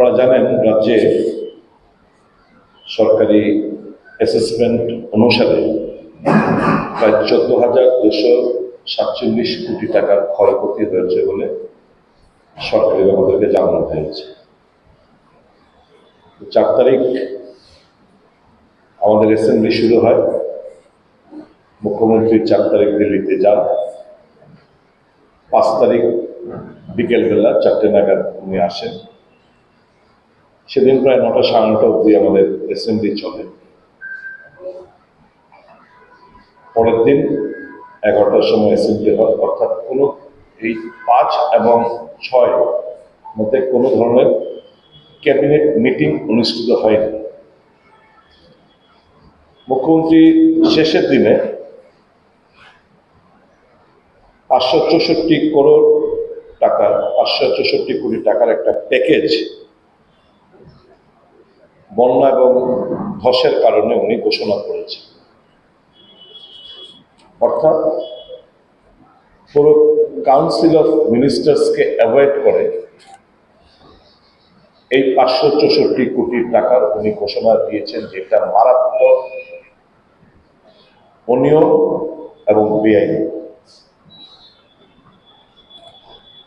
আপনারা জানেন রাজ্যে সরকারি অ্যাসেসমেন্ট অনুসারে প্রায় চোদ্দ হাজার দুশো সাতচল্লিশ কোটি টাকার ক্ষয়ক্ষতি হয়েছে বলে সরকারি আমাদেরকে জানানো হয়েছে। চার তারিখ আমাদের অ্যাসেম্বলি শুরু হয়। মুখ্যমন্ত্রী চার তারিখ দিল্লিতে যান। পাঁচ তারিখ বিকেলবেলা চারটে নাগাদ উনি আসেন। সেদিন প্রায় নটা সাড়ে নটা অব্দি আমাদের অ্যাসেম্বলি চলে। পরের দিন এগারোটার সময় অ্যাসেম্বলি হয়। অর্থাৎ কোনো এই পাঁচ এবং ছয় মধ্যে কোনো ধরনের ক্যাবিনেট মিটিং অনুষ্ঠিত হয়নি। মুখ্যমন্ত্রী শেষের দিনে পাঁচশো চৌষট্টি করোড় টাকার পাঁচশো চৌষট্টি কোটি টাকার একটা প্যাকেজ বন্যা এবং ধসের কারণে উনি ঘোষণা করেছেন। অর্থাৎ পুরো কাউন্সিল অফ মিনিস্টার্সকে অ্যাভয়েড করে এই পাঁচশো চৌষট্টি কোটি টাকার উনি ঘোষণা দিয়েছেন, যেটা মারাত্মক, অনিয়ম এবং বেআইনি।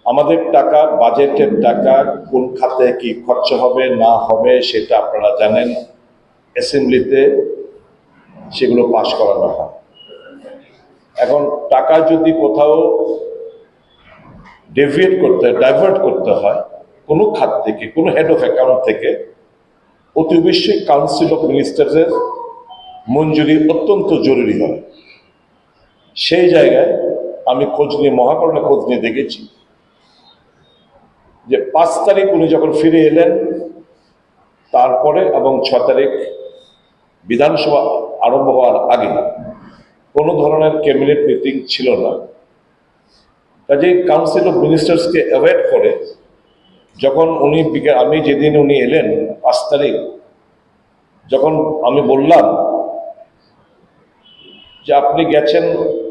আমাদের টাকা, বাজেটের টাকা কোন খাতে কি খরচ হবে, না হবে, সেটা আপনারা জানেন। অ্যাসেম্বলিতে সেগুলো পাশ করানো হয়। এখন টাকা যদি কোথাও ডেভিয়েট করতে, ডাইভার্ট করতে হয়, কোনো খাত থেকে, কোনো হেড অফ অ্যাকাউন্ট থেকে, অতি অবশ্যই কাউন্সিল অফ মিনিস্টার্সের মঞ্জুরি অত্যন্ত জরুরি হয়। সেই জায়গায় আমি খোঁজ নিয়ে, মহাকরণে খোঁজ নিয়ে দেখেছি। যে পাঁচ তারিখ উনি যখন ফিরে এলেন, তারপরে এবং ছ তারিখ বিধানসভা আরম্ভ হওয়ার আগে কোনো ধরনের ক্যাবিনেট মিটিং ছিল না। কাজেই কাউন্সিল অফ মিনিস্টার্সকে অ্যাভয়েড করে যখন উনি আমি যেদিন উনি এলেন, পাঁচ তারিখ, যখন আমি বললাম যে আপনি গেছেন,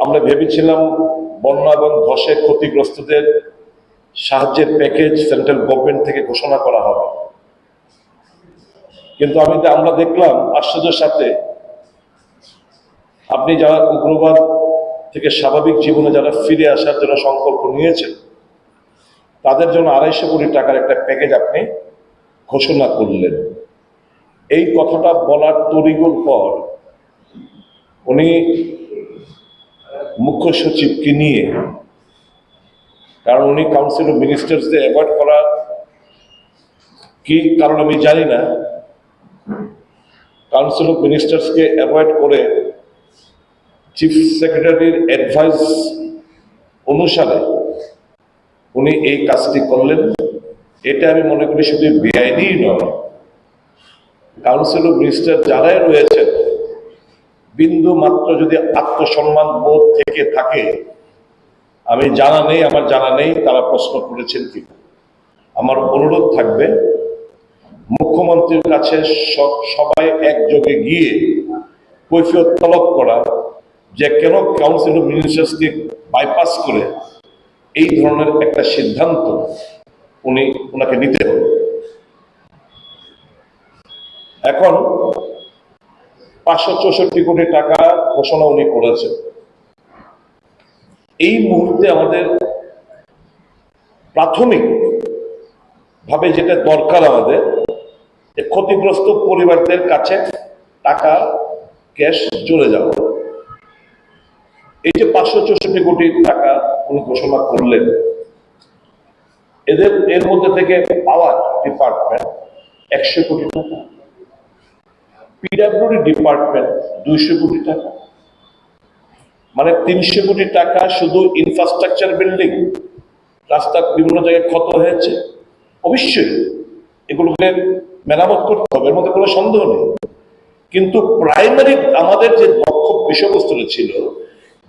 আমরা ভেবেছিলাম বন্যা এবং ধসে ক্ষতিগ্রস্তদের সাহায্যের প্যাকেজ সেন্ট্রাল গভর্নমেন্ট থেকে ঘোষণা করা হবে। কিন্তু আমি আমরা দেখলাম আশ্চর্যের সাথে, আপনি যারা উগ্রবাদ থেকে স্বাভাবিক জীবনে যারা ফিরে আসার জন্য সংকল্প নিয়েছেন, তাদের জন্য আড়াইশো কোটি টাকার একটা প্যাকেজ আপনি ঘোষণা করলেন। এই কথাটা বলার তরিগুল পর উনি মুখ্য সচিবকে নিয়ে কারণ উনি কাউন্সিল অফ মিনিস্টার্সদের অ্যাভয়েড করা কি কারণ আমি জানি না। কাউন্সিল অফ মিনিস্টার্সকে অ্যাভয়েড করে চিফ সেক্রেটারির অ্যাডভাইস অনুসারে উনি এই কাজটি করলেন। এটা আমি মনে করি শুধু বেআইনি নয়। কাউন্সিল অফ মিনিস্টার যারাই রয়েছেন বিন্দু মাত্র যদি আত্মসম্মান বোধ থেকে থাকে আমি জানা নেই, আমার জানা নেই, তারা প্রশ্ন করেছেন কি আমার অনুরোধ থাকবে, মুখ্যমন্ত্রীর কাছে সবাই একযোগে গিয়ে কৈফিয়ত তলব করা যে কেন কাউন্সিল অফ মিনিস্টার্সকে বাইপাস করে এই ধরনের একটা সিদ্ধান্ত উনি ওনাকে নিতে হবে। এখন পাঁচশো চৌষট্টি কোটি টাকা ঘোষণা উনি করেছেন। এই মুহূর্তে আমাদের প্রাথমিক ভাবে যেটা দরকার আমাদের, যে ক্ষতিগ্রস্ত পরিবারদের কাছে টাকা, ক্যাশ চলে যাওয়া। এই যে পাঁচশো চৌষট্টি কোটি টাকা উনি ঘোষণা করলেন, এদের, এর মধ্যে থেকে পাওয়ার ডিপার্টমেন্ট একশো কোটি টাকা, পিডাব্লিউডি ডিপার্টমেন্ট দুইশো কোটি টাকা মানে তিনশো কোটি টাকা শুধু ইনফ্রাস্ট্রাকচার বিল্ডিং রাস্তা বিভিন্ন জায়গায় ক্ষত হয়েছে। অবশ্যই এগুলোকে মেরামত করতে হবে, এর মধ্যে কোনো সন্দেহ নেই। কিন্তু প্রাইমারি আমাদের যে লক্ষ্য বিষয়বস্তুটা ছিল,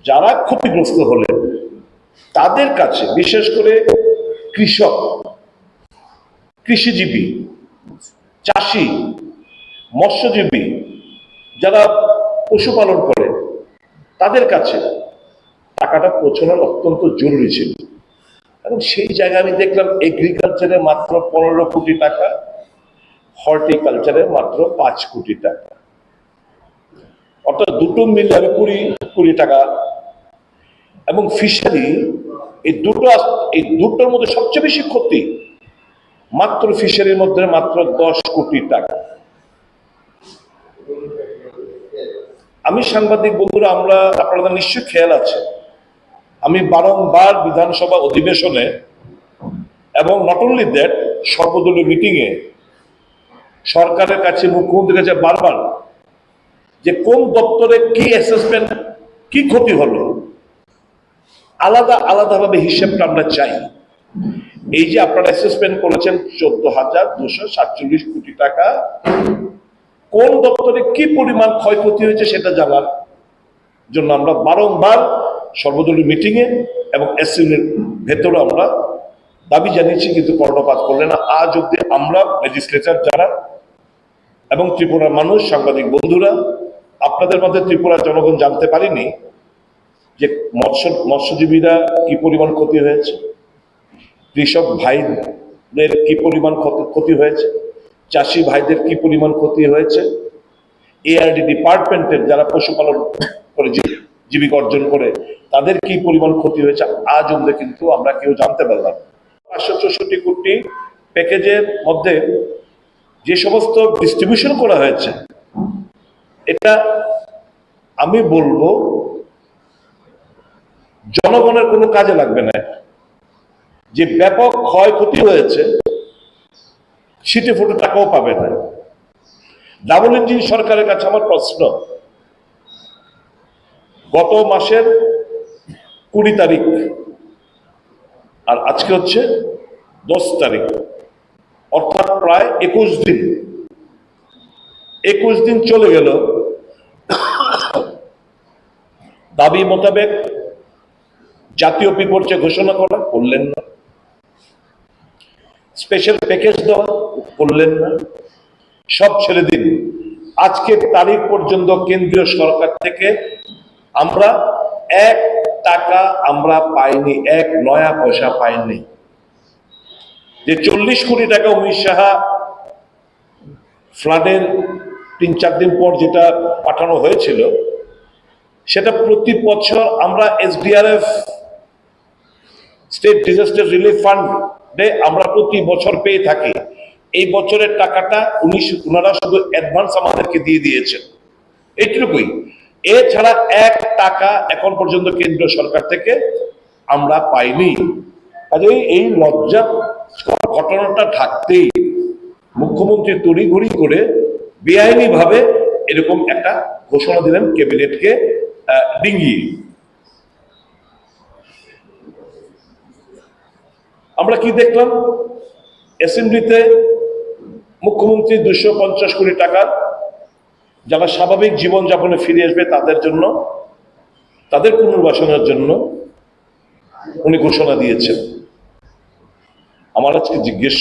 যারা ক্ষতিগ্রস্ত হলেন, তাদের কাছে বিশেষ করে কৃষক, কৃষিজীবী, চাষি, মৎস্যজীবী, যারা পশুপালন করে তাদের কাছে টাকাটা পৌঁছানোর অত্যন্ত জরুরি ছিল। এবং সেই জায়গায় আমি দেখলাম এগ্রিকালচারে মাত্র পনেরো কোটি টাকা হর্টিকালচারে মাত্র পাঁচ কোটি টাকা। অর্থাৎ দুটো মিলে আমি কুড়ি কুড়ি টাকা। এবং ফিশারি এই দুটো এই দুটোর মধ্যে সবচেয়ে বেশি ক্ষতি মাত্র ফিশারির মধ্যে মাত্র দশ কোটি টাকা। আমি সাংবাদিক বন্ধুরা, আমরা, আপনাদের নিশ্চয়ই খেয়াল আছে। আমি বারংবার বিধানসভা অধিবেশনে এবং নট অনলি দ্যাট সর্বদলীয় মিটিংয়ে সরকারের কাছে, মুখ্যমন্ত্রীর কাছে বারবার যে কোন দপ্তরে কি অ্যাসেসমেন্ট কি ক্ষতি হলো, আলাদা আলাদাভাবে হিসেবটা আমরা চাই। এই যে আপনারা অ্যাসেসমেন্ট করেছেন চোদ্দ হাজার দুশো সাতচল্লিশ কোটি টাকা কোন দপ্তরে কি পরিমাণ ক্ষয়ক্ষতি হয়েছে সেটা জানার জন্য আমরা বারংবার সর্বদলীয় মিটিংয়ে এবং এসইউনির ভেতরে আমরা দাবি জানিয়েছি, কিন্তু কর্ণপাত করলে না। আজ অব্দি আমরা লেজিসলেচার যারা এবং ত্রিপুরার মানুষ, সাংবাদিক বন্ধুরা, আপনাদের মধ্যে ত্রিপুরার জনগণ জানতে পারিনি যে মৎস্য, মৎস্যজীবীরা কি পরিমাণ ক্ষতি হয়েছে, কৃষক ভাইদের কি পরিমাণ ক্ষতি- ক্ষতি হয়েছে। চাষি ভাইদের কি পরিমাণ ক্ষতি হয়েছে? এআরডি ডিপার্টমেন্টের যারা পশুপালন করে জীবিকা অর্জন করে, তাদের কি পরিমাণ ক্ষতি হয়েছে? আজ অব্দি কিন্তু আমরা কেউ জানতে পারলাম পাঁচশো চৌষট্টি কোটি প্যাকেজের মধ্যে যে সমস্ত ডিস্ট্রিবিউশন করা হয়েছে, এটা আমি বলব জনগণের কোনো কাজে লাগবে না। যে ব্যাপক ক্ষয়ক্ষতি হয়েছে সিটে ফুটে টাকাও পাবে না। ডাবল ইঞ্জিন সরকারের কাছে আমার প্রশ্ন। গত মাসের কুড়ি তারিখ আর আজকে হচ্ছে দশ তারিখ, অর্থাৎ প্রায় একুশ দিন। একুশ দিন চলে গেল। দাবি মোতাবেক জাতীয় বিপর্যয় ঘোষণা করা করলেন না। স্পেশাল প্যাকেজ দেওয়া করলেন না। সব ছেড়ে দিন। আজকের তারিখ পর্যন্ত কেন্দ্রীয় সরকার থেকে আমরা এক টাকা আমরা পাইনি, এক নয়া পয়সা পাইনি। যে চল্লিশ কোটি টাকা অমিত সাহা ফ্লাডের তিন চার দিন পর যেটা পাঠানো হয়েছিল, সেটা প্রতি বছর আমরা এসডিআরএফ, স্টেট ডিজাস্টার রিলিফ ফান্ডে আমরা প্রতি বছর পেয়ে থাকি। এই বছরের টাকাটা উনি ওনারা শুধু অ্যাডভান্স আমাদেরকে দিয়ে দিয়েছেন এইটুকুই। এছাড়া এক টাকা এখন পর্যন্ত কেন্দ্রীয় সরকার থেকে আমরা পাইনি। কাজেই এই লজ্জা ঘটনাটা থাকতেই মুখ্যমন্ত্রী তড়িঘড়ি করে বেআইনি ভাবে এরকম একটা ঘোষণা দিলেন ক্যাবিনেটকে ডিঙ্গিয়ে। আমরা কি দেখলাম? অ্যাসেম্বলিতে মুখ্যমন্ত্রী দুশো পঞ্চাশ কোটি টাকা যারা স্বাভাবিক জীবনযাপনে ফিরে আসবে তাদের জন্য, তাদের পুনর্বাসনের জন্য উনি ঘোষণা দিয়েছেন। আমার আজকে জিজ্ঞেস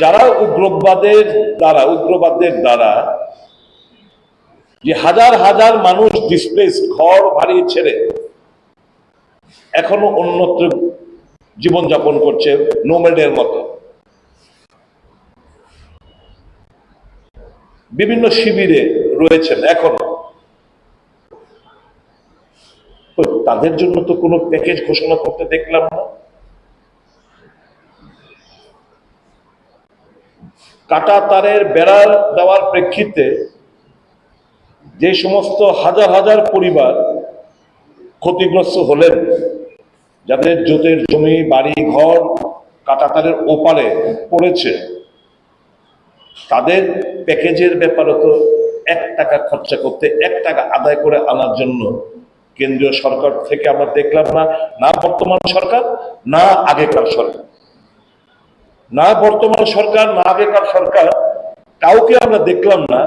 যারা উগ্রবাদের দ্বারা উগ্রবাদের দ্বারা যে হাজার হাজার মানুষ ডিসপ্লেস ঘর বাড়ি ছেড়ে এখনও অন্যত্র জীবনযাপন করছে নোমেডের মতো। বিভিন্ন শিবিরে রয়েছেন এখনও। তাদের জন্য তো কোনো প্যাকেজ ঘোষণা করতে দেখলাম না। কাটা তারের বেড়া দেওয়ার প্রেক্ষিতে যে সমস্ত হাজার হাজার পরিবার ক্ষতিগ্রস্ত হলেন যাদের জোতের জমি, বাড়ি, ঘর, কাটাতারের ওপারে পড়েছে, তাদের প্যাকেজের ব্যাপারে তো এক টাকা খরচা করতে, এক টাকা আদায় করে আনার জন্য কেন্দ্রীয় সরকার থেকে আমরা দেখলাম না না বর্তমান সরকার, না আগেকার সরকার। না বর্তমান সরকার, না আগেকার সরকার, কাউকে আমরা দেখলাম না।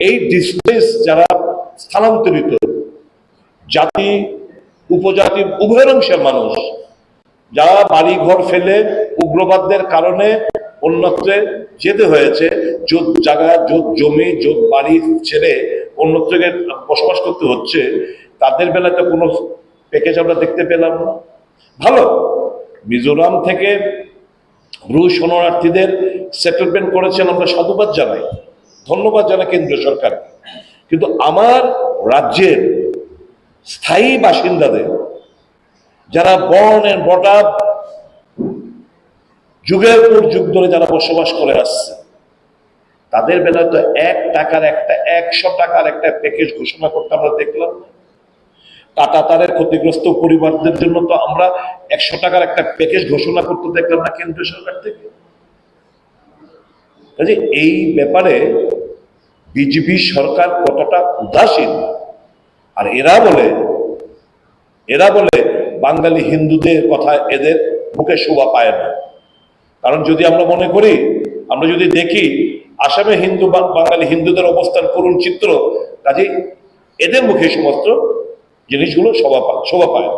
এই ডিসপ্লেস যারা স্থানান্তরিত, জাতি উপজাতি উভয় অংশের মানুষ। যারা বাড়ি ঘর ফেলে উগ্রবাদদের কারণে অন্যত্রে যেতে হয়েছে যোগ জায়গা যোগ জমি যোগ বাড়ি ছেড়ে অন্যত্র বসবাস করতে হচ্ছে, তাদের বেলায় বেলাতে কোনো প্যাকেজ আমরা দেখতে পেলাম না। ভালো, মিজোরাম থেকে ব্রু শরণার্থীদের সেটেলমেন্ট করেছেন আমরা সাধুবাদ জানাই। ধন্যবাদ জানাই কেন্দ্রীয় সরকার কিন্তু আমার রাজ্যের স্থায়ী বাসিন্দাদের, যারা বর্ন এন্ড বটা যুগের পর যুগ ধরে যারা বসবাস করে আসছে, তাদের বেলায় তো এক টাকার একটা, একশো টাকার একটা প্যাকেজ ঘোষণা করতে আমরা দেখলাম। টাটা তারের ক্ষতিগ্রস্ত পরিবারদের জন্য তো আমরা একশো টাকার একটা প্যাকেজ ঘোষণা করতে দেখলাম না কেন্দ্রীয় সরকার থেকে। কাজে এই ব্যাপারে বিজেপি সরকার কতটা উদাসীন আর এরা বলে এরা বলে বাঙালি হিন্দুদের কথা এদের মুখে শোভা পায় না কারণ যদি আমরা মনে করি, আমরা যদি দেখি আসামে হিন্দু বাঙালি হিন্দুদের অবস্থান করুণ চিত্র, কাজেই এদের মুখে সমস্ত জিনিসগুলো শোভা পায় শোভা পায় না।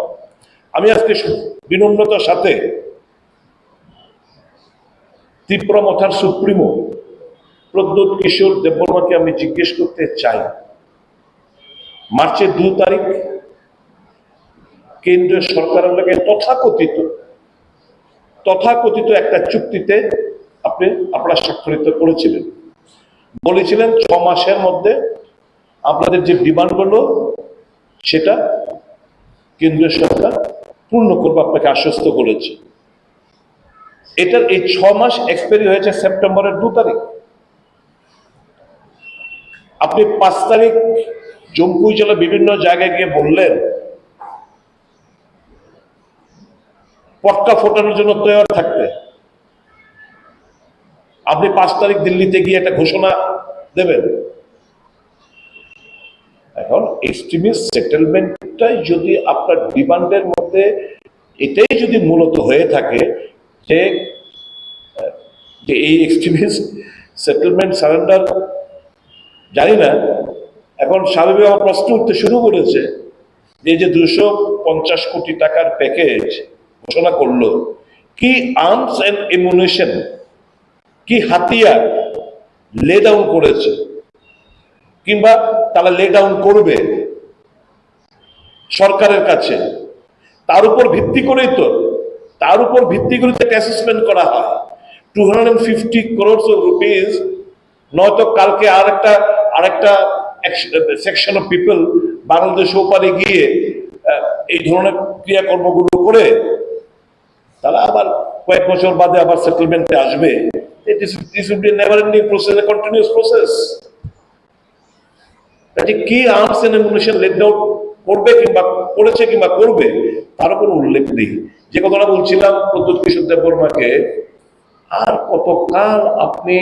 আমি আজকে বিনম্রতার সাথে ত্রিপুরা মথার সুপ্রিমো প্রদ্যোৎ কিশোর দেববর্মাকে আমি জিজ্ঞেস করতে চাই মার্চের দু তারিখ কেন্দ্রীয় সরকারের লাগে তথাকথিত তথাকথিত একটা চুক্তিতে আপনি আপনারা স্বাক্ষরিত করেছিলেন। বলেছিলেন ছ মাসের মধ্যে আপনাদের যে ডিমান্ড হলো সেটা কেন্দ্রীয় সরকার পূর্ণ করবে, আপনাকে আশ্বস্ত করেছে। এটার এই ছ মাস এক্সপায়ারি হয়েছে সেপ্টেম্বরের দু তারিখ। আপনি পাঁচ তারিখ জম্পুই জেলা বিভিন্ন জায়গায় গিয়ে বললেন, পটকা ফোটানোর জন্য তৈরি থাকতে। আপনি পাঁচ তারিখ দিল্লিতে গিয়ে একটা ঘোষণা দেবেন। এখন এক্সট্রিমিস্ট সেটেলমেন্টটাই যদি আপনার ডিমান্ডের মধ্যে এটাই যদি মূলত হয়ে থাকে যে এই এক্সট্রিমিস্ট সেটেলমেন্ট সারেন্ডার জানি না এখন আমার প্রশ্ন উঠতে শুরু করেছে যে এই যে দুশো পঞ্চাশ কোটি টাকার প্যাকেজ ঘোষণা করল, কি আর্মস এন্ড এমুনেশন কি হাতিয়ার লে ডাউন করেছে কিংবা তারা লে ডাউন করবে সরকারের কাছে? তার উপর ভিত্তি করেই তো, তার উপর ভিত্তি করে একটা অ্যাসেসমেন্ট করা হয়। Two hundred fifty crores of rupees নয়তো কালকে আর একটা আর একটা সেকশন অফ পিপল বাংলাদেশ ওপারে গিয়ে এই ধরনের ক্রিয়াকর্মগুলো করে, তারা আবার কয়েক বছর বাদে আবার সেটেলমেন্টে আসবে। করেছে কিংবা করবে তার কোনো উল্লেখ নেই। যে কথাটা বলছিলাম প্রদ্যুৎ কিশোর আর কতকাল আপনি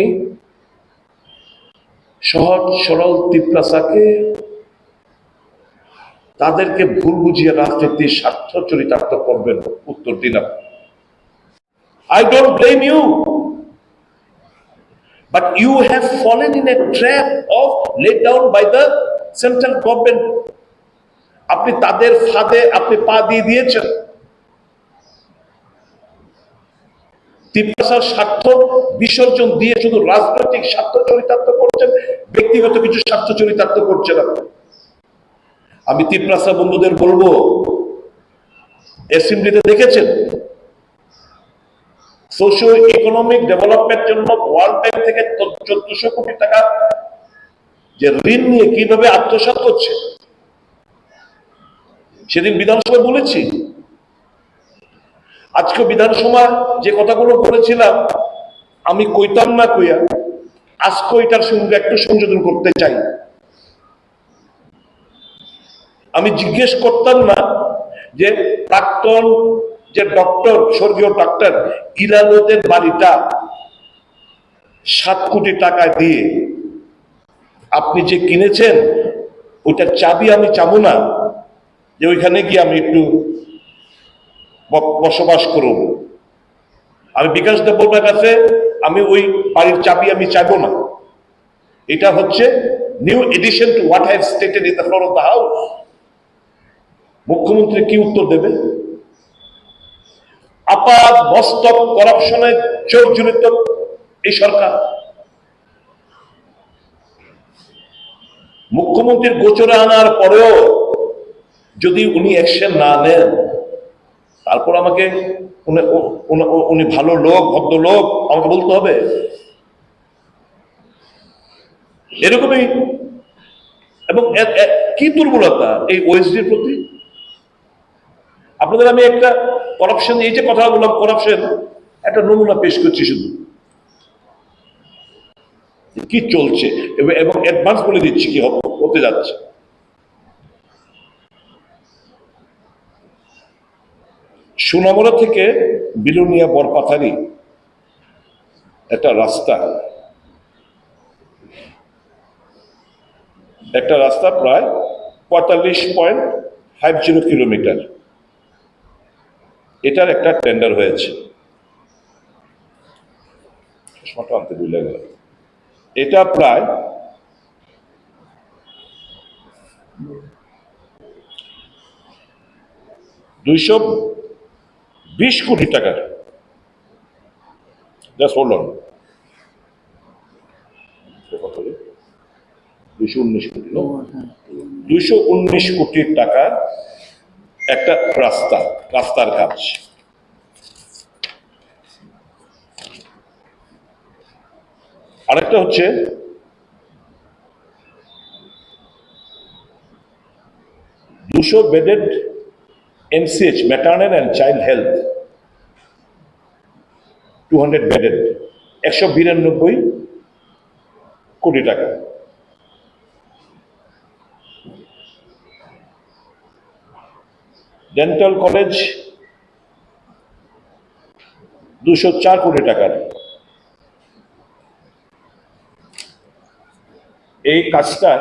সহজ, সরল তিপ্রাসাকে তাদেরকে ভুল বুঝিয়ে রাজনীতি স্বার্থ চরিতার্থ করবেন উত্তর দিন I don't blame you but you have fallen in a trap of let down by the central government আপনি তাদের ফাঁদে, আপনি পা দিয়ে দিয়েছেন। তিপ্রাসার স্বার্থ বিসর্জন দিয়ে শুধু রাজনৈতিক স্বার্থ চরিতার্থ করছেন, ব্যক্তিগত কিছু স্বার্থ চরিতার্থ করছেন আপনি। আমি তিপ্রাসা বন্ধুদের বলব, অ্যাসেম্বলিতে দেখেছেন? সোশিও ইকোনমিক ডেভেলপমেন্ট জন্য ওয়ার্ল্ড ব্যাংক থেকে চোদ্দশো কোটি টাকা যে ঋণ নিয়ে কীভাবে আত্মসাৎ করছে, সেদিন বিধানসভায় বলেছি আজকে বিধানসভা যে কথাগুলো বলেছিলাম, আমি কইতাম না কইয়া, আজকে এটার সঙ্গে একটু সংযোজন করতে চাই। আমি জিজ্ঞেস করতাম না যে প্রাক্তন যে ডক্টর, স্বর্গীয় ডক্টর ইরানোদের বাড়িটা সাত কোটি টাকা দিয়ে আপনি যে কিনেছেন, ওইটার চাবি আমি চাবো না, যে ওইখানে গিয়ে আমি একটু বসবাস করব। আমি বিকাশ দেববর্মার কাছে আমি ওই বাড়ির চাবি আমি চাইব না। এটা হচ্ছে new addition to what have stated in the floor of the house মুখ্যমন্ত্রী কি উত্তর দেবে? আপাত মস্তক করাপশনে চোখ জড়িত এই সরকার। মুখ্যমন্ত্রীর গোচরে আনার পরেও যদি উনি অ্যাকশন না নেন তারপর আমাকে উনি- ভালো লোক, ভদ্র লোক, আমাকে বলতে হবে। এরকমই। এবং কি দুর্বলতা এই ওএসডির প্রতি? আপনাদের আমি একটা করাপশন এই যে কথা বললাম করাপশন একটা নমুনা পেশ করছি শুধু। কি চলছে? এবং- অ্যাডভান্স বলে দিচ্ছি কি হতে যাচ্ছে। সুনামরা থেকে বিলুনিয়া বরপাথারি একটা রাস্তা। একটা রাস্তা প্রায় পঁয়তাল্লিশ পয়েন্ট ফাইভ জিরো কিলোমিটার। এটার একটা টেন্ডার হয়েছে। গেল এটা প্রায় দুইশো বিশ কোটি টাকার। জাস্ট হোল্ড অন দুইশো উনিশ কোটি না? দুইশো উনিশ কোটি টাকার একটা রাস্তা রাস্তার কাজ। আরেকটা হচ্ছে দুশো bedded maternal and child health two hundred bedded একশো বিরানব্বই কোটি টাকা। ডেন্টাল কলেজ দুশো চার কোটি টাকার। এই কাজটা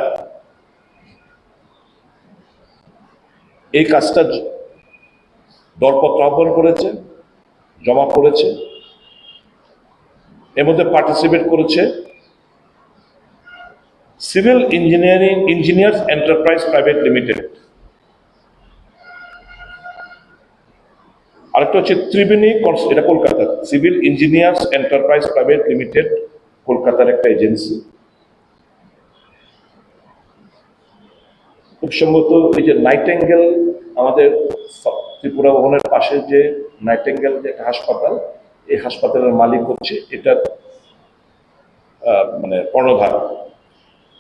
এই কাজটা দরপত্র আহ্বান করেছে, জমা করেছে, এর মধ্যে পার্টিসিপেট করেছে civil engineering engineers enterprise private limited আরেকটা হচ্ছে ত্রিবেণী এটা Kolkata. Civil engineers enterprise private limited কলকাতার একটা এজেন্সি খুব সম্ভবত এই যে নাইটেঙ্গেল আমাদের ত্রিপুরা ভবনের পাশে যে নাইটেঙ্গেল যে একটা হাসপাতাল, এই হাসপাতালের মালিক হচ্ছে এটার মানে কর্ণধার।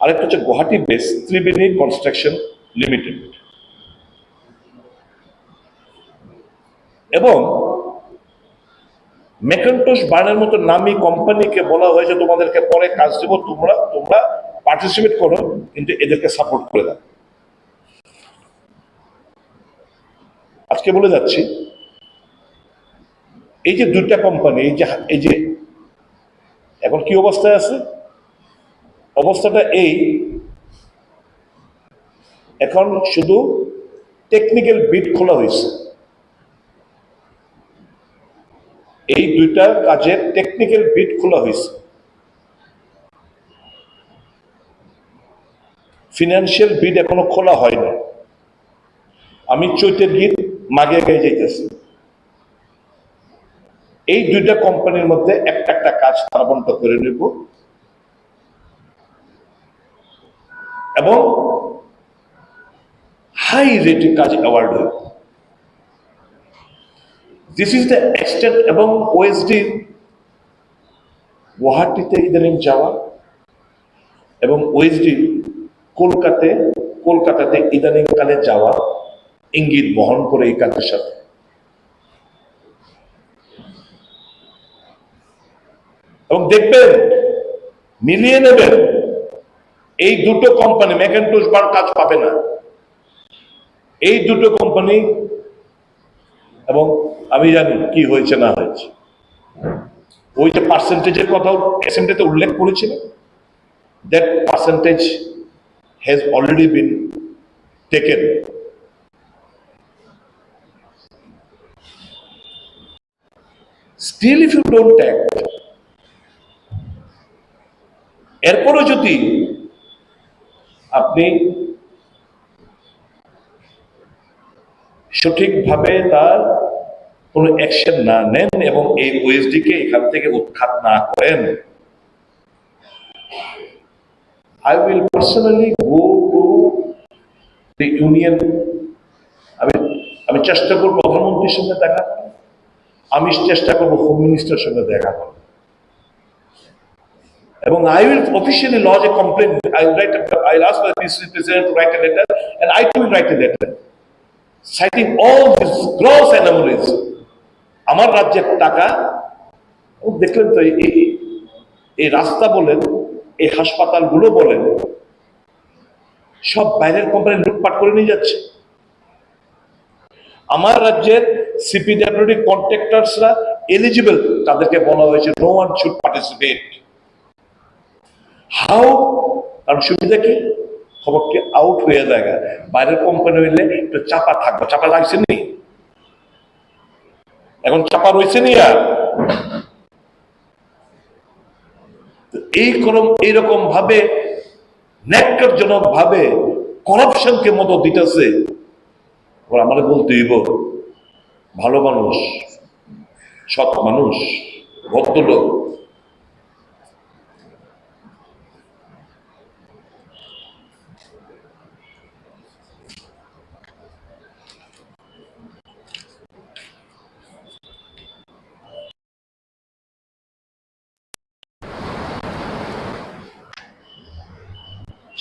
আরেকটা হচ্ছে Guwahati base Tribeni construction limited. এবং মেকান্টোস বার্নের মতো নামি কোম্পানিকে বলা হয়েছে, তোমাদেরকে পরে কাজ দেবো, তোমরা তোমরা পার্টিসিপেট করো, কিন্তু এদেরকে সাপোর্ট করে দাও। আজকে বলে যাচ্ছি, এই যে দুইটা কোম্পানি এই যে এই যে, এখন কি অবস্থায় আছে? অবস্থাটা এই, এখন শুধু টেকনিক্যাল বিট খোলা হয়েছে। এই দুইটা কাজের টেকনিক্যাল বিট খোলা হয়েছে। ফিনান্সিয়াল বিড এখনও খোলা হয়নি। আমি চৈতের গীত মাগে গায়ে যাইতেছি এই দুইটা কোম্পানির মধ্যে একটা একটা কাজ তারা করে নেব। এবং হাই রেটে কাজ অ্যাওয়ার্ড হইব। দিস ইজ দ্য এক্সটেন্ট এবং ওএসডি গুয়াহাটিতে ইদানিং যাওয়া এবং ওএসডি কলকাতায়, কলকাতাতে ইদানিং কালে যাওয়া ইঙ্গিত বহন করে এই কাজের সাথে। এবং দেখবেন, মিলিয়ে নেবেন, এই দুটো কোম্পানি ম্যাকেন্টোস বার কাজ পাবে না। এই দুটো কোম্পানি এবং আমি জানি কি হয়েছে, না হয়েছে। ওই যে পার্সেন্টেজের কথাও অ্যাসেম্বলিতে উল্লেখ করেছিল that percentage has already been taken still if you don't act এরপরও যদি আপনি সঠিকভাবে তার কোনো অ্যাকশন না নেন এবং এই ওএসডি কে এখান থেকে উৎখাত না করেন I will personally go to the union আমি আমি চেষ্টা করব প্রধানমন্ত্রীর সঙ্গে দেখা। আমি চেষ্টা করব হোম মিনিস্টারের সঙ্গে দেখা করার। এবং I will officially lodge a complain I write I last by this represent to write a letter and I will write a letter citing all this gross anomalies আমার রাজ্যের টাকা দেখলেন তো এই এই রাস্তা বলেন, এই হাসপাতালগুলো বলেন, সব বাইরের কোম্পানি লুটপাট করে নিয়ে যাচ্ছে। আমার রাজ্যের সিপিডাব্লিউডি কন্ট্রাক্টার্সরা এলিজিবল তাদেরকে বলা হয়েছে no one should participate how কারণ সুবিধা কি? খবরটি আউট হয়ে যায় বাইরের কোম্পানি হইলে একটু চাপা থাকবে। চাপা লাগছে নি? এখন চাপা রয়েছে নি আর? এই এইরকম ভাবে, ন্যাক্কারজনক ভাবে করাপশনকে মতো দিতেছে আমাদের বলতে হইব। ভালো মানুষ সৎ মানুষ ভদ্রলোক।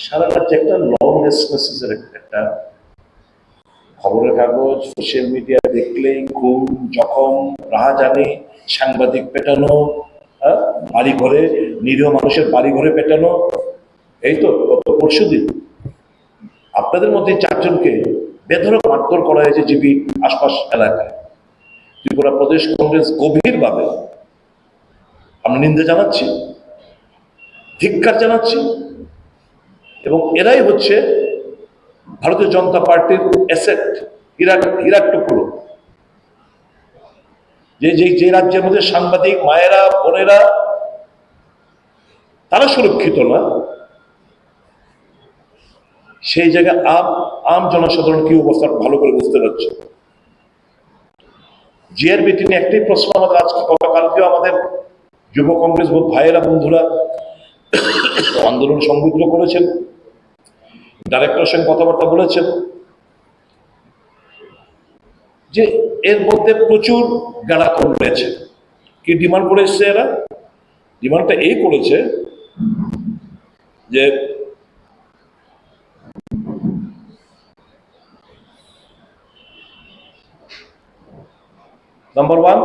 সারা রাজ্যে একটা লং মেসেজের একটা খবরের কাগজ সোশ্যাল মিডিয়া দেখলেই খুন জখম রাহাজানি সাংবাদিক পেটানো হ্যাঁ, বাড়ি ঘরে নিরীহ মানুষের বাড়ি ঘরে পেটানো এই তো গত পরশু দিন। আপনাদের মধ্যে চারজনকে বেধরক মারধর করা হয়েছে জিবি আশপাশ এলাকায়। ত্রিপুরা প্রদেশ কংগ্রেস গভীরভাবে আমরা নিন্দা জানাচ্ছি ধিক্কার জানাচ্ছি এবং এরাই হচ্ছে ভারতীয় জনতা পার্টির অ্যাসেট হীরার হীরার টুকরো। যে যে যে রাজ্যের মধ্যে সাংবাদিক, মায়েরা, বোনেরা, তারা সুরক্ষিত না। সেই জায়গায় আম আম জনসাধারণ কি অবস্থা ভালো করে বুঝতে পারছে জিআরবিটি নিয়ে একটাই প্রশ্ন আমাদের আজকে গতকালকেও আমাদের যুব কংগ্রেস ভাইয়েরা, বন্ধুরা, আন্দোলন সংযুক্ত করেছেন। ডাইরেক্টরের সঙ্গে কথাবার্তা বলেছেন যে এর মধ্যে প্রচুর গাড়াকন রয়েছে। কি ডিমান্ড করে এসছে এরা ডিমান্ডটা এই করেছে যে নাম্বার ওয়ান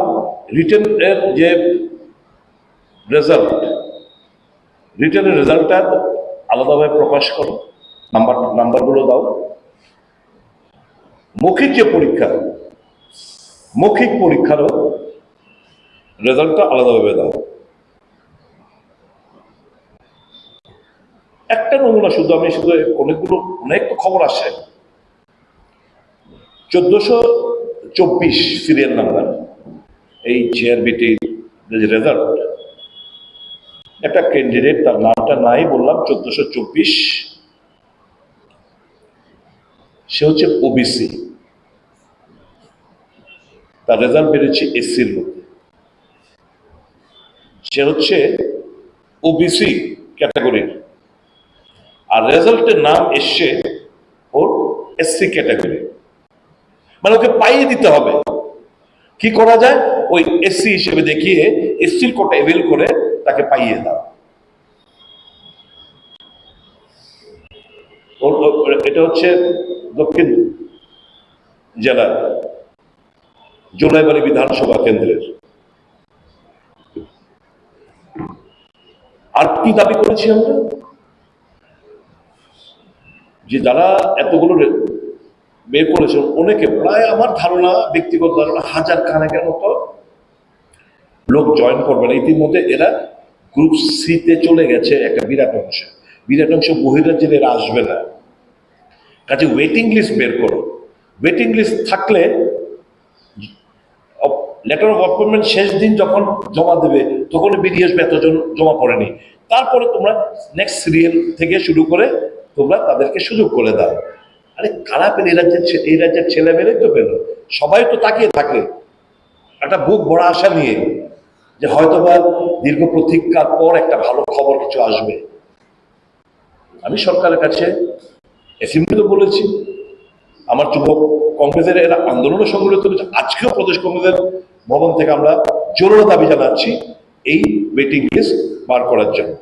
রিটেন এর যে রেজাল্ট রিটেনের রেজাল্টটা আলাদাভাবে প্রকাশ করো। নাম্বার, নাম্বারগুলো দাও। মৌখিক যে পরীক্ষা, মৌখিক পরীক্ষারও রেজাল্টটা আলাদাভাবে দাও। একটা নমুনা শুধু আমি শুধু অনেকগুলো, অনেক খবর আসে। চোদ্দশো চব্বিশ সিরিয়াল নাম্বার, এই জিআরবিটির রেজাল্ট একটা ক্যান্ডিডেট তার নামটা নাই বললাম, চোদ্দশো চব্বিশ সে হচ্ছে ওবিসি তার রেজাল্ট বেড়েছে এসসির মধ্যে। সে হচ্ছে ওবিসি ক্যাটাগরির আর রেজাল্টের নাম এসছে ওর এসসি ক্যাটাগরি মানে ওকে পাইয়ে দিতে হবে। কি করা যায়? ওই এসসি হিসেবে দেখিয়ে এসসির কোটা এভেল করে তাকে পাইয়ে দাও ওর- ওর- এটা হচ্ছে দক্ষিণ জেলার জোলাইবাড়ি বিধানসভা কেন্দ্রের। আর কি দাবি করেছি আমরা? যে যারা এতগুলো বের করেছেন অনেকে প্রায় আমার ধারণা, ব্যক্তিগত ধারণা, হাজার খানেকের মতো লোক জয়েন করবে না। ইতিমধ্যে এরা গ্রুপ সিতে চলে গেছে, একটা বিরাট অংশ। বিরাট অংশ বহিরাজ্যের এরা আসবে না। কাজে ওয়েটিং লিস্ট বের করো। ওয়েটিং লিস্ট থাকলে লেটার অফ অ্যাপয়েন্টমেন্ট শেষ দিন যখন জমা দেবে, তখন বেরিয়ে আসবে এতজন জমা পড়েনি। তারপরে তোমরা নেক্সট সিরিয়াল থেকে শুরু করে তোমরা তাদেরকে সুযোগ করে দাও। আরে কারা পেলে? এই রাজ্যের এই রাজ্যের ছেলে মেলে তো পেল। সবাই তো তাকিয়ে থাকে। একটা বুক বড় আশা নিয়ে যে হয়তোবা দীর্ঘ প্রতীক্ষার পর একটা ভালো খবর কিছু আসবে। আমি সরকারের কাছে এসিমকে তো বলেছি। আমার যুবক কংগ্রেসের এরা আন্দোলনের সংগঠিত করেছে আজকেও প্রদেশ কংগ্রেসের ভবন থেকে আমরা জরুরি দাবি জানাচ্ছি, এই ওয়েটিং লিস্ট বার করার জন্য।